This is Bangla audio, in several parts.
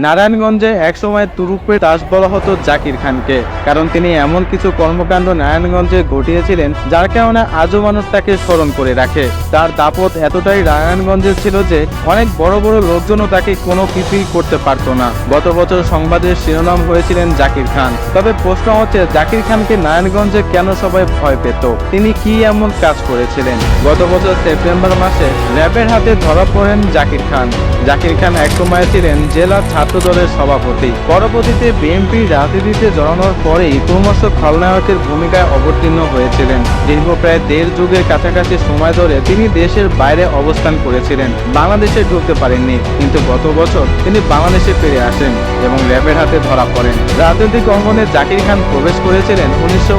নারায়ণগঞ্জে একসময় তুরুপের দাস বলা হতো জাকির খানকে, কারণ তিনি এমন কিছু কর্মকাণ্ড নারায়ণগঞ্জে ঘটিয়েছিলেন যার কারণে আজও মানুষ তাকে স্মরণ করে রাখে। তার দাপট এতটাই নারায়ণগঞ্জে ছিল যে অনেক বড় বড় লোকজনও তাকে কোনো কিছুই করতে পারতো না। গত বছর সংবাদের শিরোনাম হয়েছিলেন জাকির খান। তবে প্রশ্ন হচ্ছে, জাকির খানকে নারায়ণগঞ্জে কেন সবাই ভয় পেত? তিনি কি এমন কাজ করেছিলেন? গত বছর সেপ্টেম্বর মাসে র্যাবের হাতে ধরা পড়েন জাকির খান। জাকির খান একসময় ছিলেন জেলা ছাত্র দলের সভাপতি। পরবর্তীতে বিএনপি রাজনীতিতে জড়ানোর পরেই ক্রমশ খলনায়কের ভূমিকায় অবতীর্ণ হয়েছিলেন। দীর্ঘ প্রায় দেড় যুগের কাছাকাছি সময় ধরে তিনি দেশের বাইরে অবস্থান করেছিলেন। বাংলাদেশে ঢুকতে পারেননি, কিন্তু গত বছর তিনি বাংলাদেশে ফিরে আসেন এবং র্যাবের হাতে ধরা পড়েন। রাজনৈতিক অঙ্গনে জাকির খান প্রবেশ করেছিলেন উনিশশো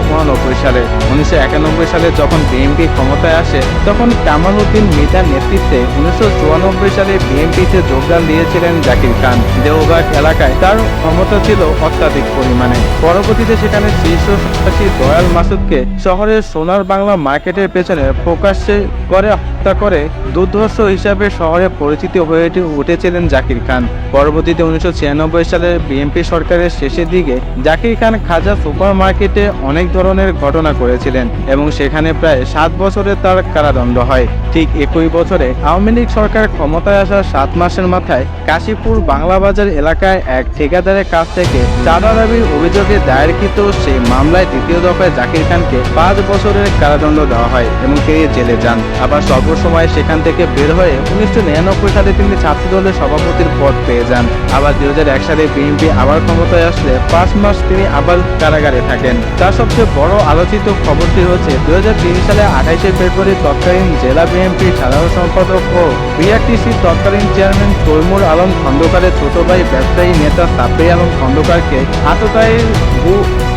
সালে। উনিশশো একানব্বই সালে যখন বিএনপি ক্ষমতায় আসে, তখন কামাল উদ্দিন মিতার নেতৃত্বে উনিশশো সালে বিএনপিতে যোগদান দিয়েছিলেন জাকির খান। দেওঘাট এলাকায় তার ক্ষমতা ছিল অত্যাধিক পরিমাণে। পরবর্তীতে সেখানে শীর্ষ দয়াল মাসুদকে শহরের সোনার বাংলা মার্কেটের পেছনে প্রকাশ্যে করে হত্যা করে দুর্ধর্ষ হিসাবে শহরে পরিচিত হয়ে উঠেছিলেন জাকির খান। পরবর্তীতে উনিশশো সালে বিএনপি সরকারের শেষের দিকে জাকির খান খাজা সুপার মার্কেটে অনেক ধরনের ঘটনা করেছিলেন এবং সেখানে প্রায় সাত বছরের তার কারাদণ্ড হয়। ঠিক একই বছরে আওয়ামী লীগ সরকার ক্ষমতায় আসার সাত মাসের মাথায় কাশীপুর বাংলা বাজার এলাকায় এক ঠিকাদারের কাছ থেকে চাঁদা দাবির অভিযোগে দায়েরকৃত সেই মামলায় দ্বিতীয় দফায় জাকির খানকে পাঁচ বছরের কারাদণ্ড দেওয়া হয় এবং তিনি জেলে যান। আবার স্বল্প সময়ে সেখান থেকে বের হয়ে উনিশশো নিরানব্বই সালে তিনি ছাত্র দলের সভাপতির পদ পেয়ে যান। আবার দু হাজার এক সালে বিএনপি আবার ক্ষমতায় আসলে পাঁচ মাস তিনি আবার কারাগারে থাকেন। তার সবচেয়ে বড় আলোচিত খবরটি হচ্ছে দুই হাজার তিন সালে আঠাইশে ফেব্রুয়ারি তৎকালীন জেলা বিএনপি সাধারণ সম্পাদক ও বিআরটিসি তৎকালীন চেয়ারম্যান তৈমুর আলম খন্দকারের ছোট ভাই ব্যবসায়ী নেতা সাব্বির এবং খন্দকারকে আততায় ভূ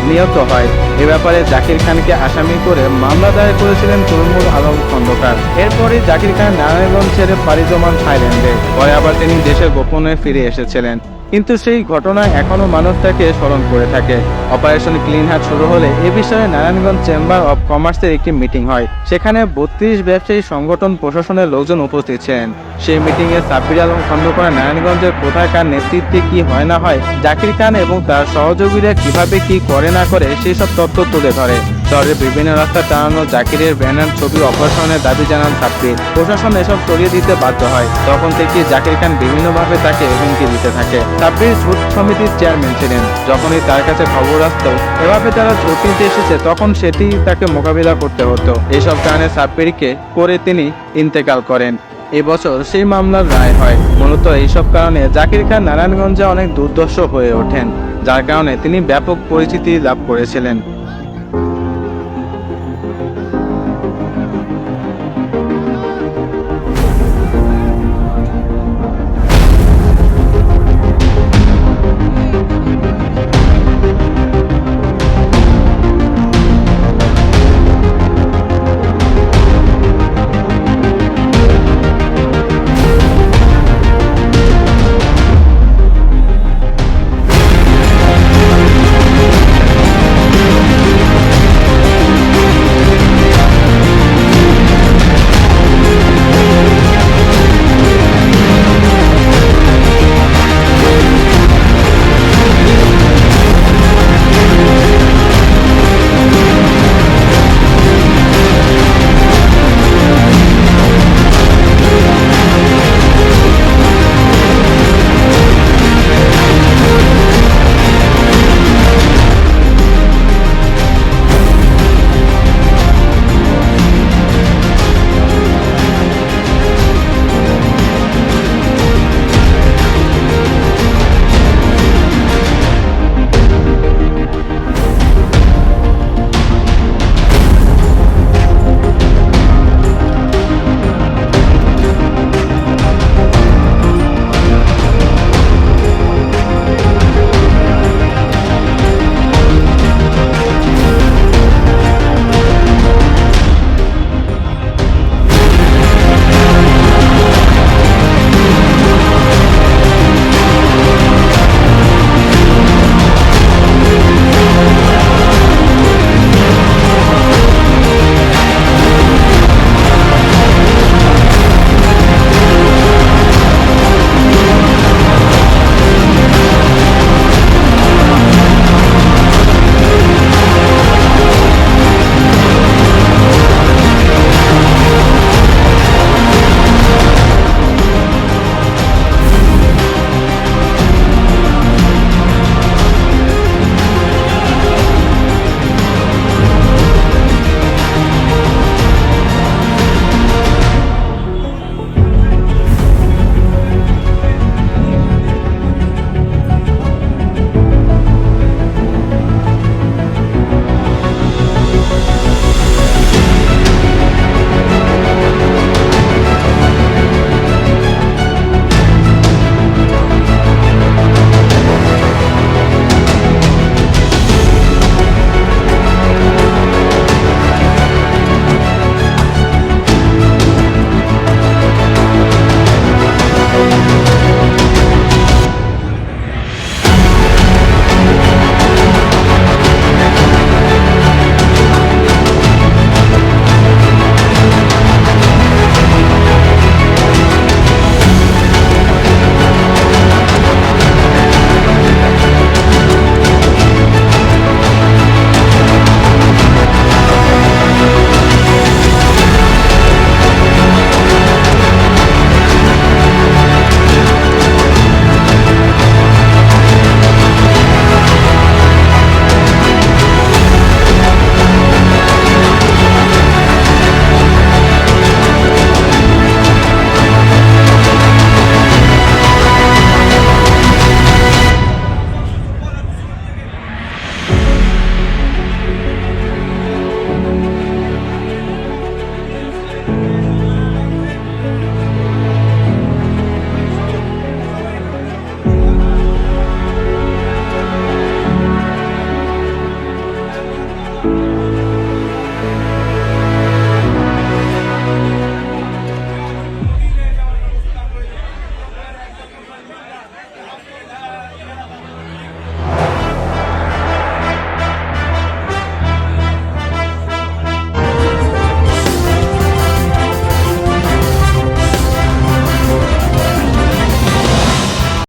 নিহত হয়। এ ব্যাপারে জাকির খানকে আসামি করে মামলা দায়ের করেছিলেন তৈমুর আলম খন্দকার। এরপরে জাকির খান নারায়ণগঞ্জ ছেড়ে পাড়ি জমান থাইল্যান্ডে। পরে আবার তিনি দেশে গোপনে ফিরে এসেছিলেন। কিন্তু সেই ঘটনা এখনও মানুষ তাকে স্মরণ করে থাকে। অপারেশন ক্লিন হার্ট শুরু হলে এ বিষয়ে নারায়ণগঞ্জ চেম্বার অব কমার্সের একটি মিটিং হয়। সেখানে বত্রিশ ব্যবসায়ী সংগঠন প্রশাসনের লোকজন উপস্থিত ছিলেন। সেই মিটিং এ সাব্বির আলম খন্দকার নারায়ণগঞ্জের কোথায় কার নেতৃত্বে কি হয় না হয়, জাকির খান এবং তার সহযোগীরা কীভাবে কি করে না করে সেই সব তথ্য তুলে ধরে। শহরের বিভিন্ন রাস্তা টানানো জাকিরের ব্যানার ছবি অপসারণের দাবি জানান সাব্বির। প্রশাসন এসব সরিয়ে দিতে বাধ্য হয়। তখন থেকে জাকির খান বিভিন্নভাবে তাকে হুমকি দিতে থাকে। সাব্বির ঝুট সমিতির চেয়ারম্যান ছিলেন। যখনই তার কাছে খবর আসতো, এভাবে তারা ঝুট নিতে এসেছে, তখন সেটি তাকে মোকাবিলা করতে হতো। এসব কারণে সাব্বিরকে করে তিনি ইন্তেকাল করেন। এবছর সেই মামলার রায় হয়। মূলত এইসব কারণে জাকির খান নারায়ণগঞ্জে অনেক দুর্দর্শ হয়ে ওঠেন, যার কারণে তিনি ব্যাপক পরিচিতি লাভ করেছিলেন।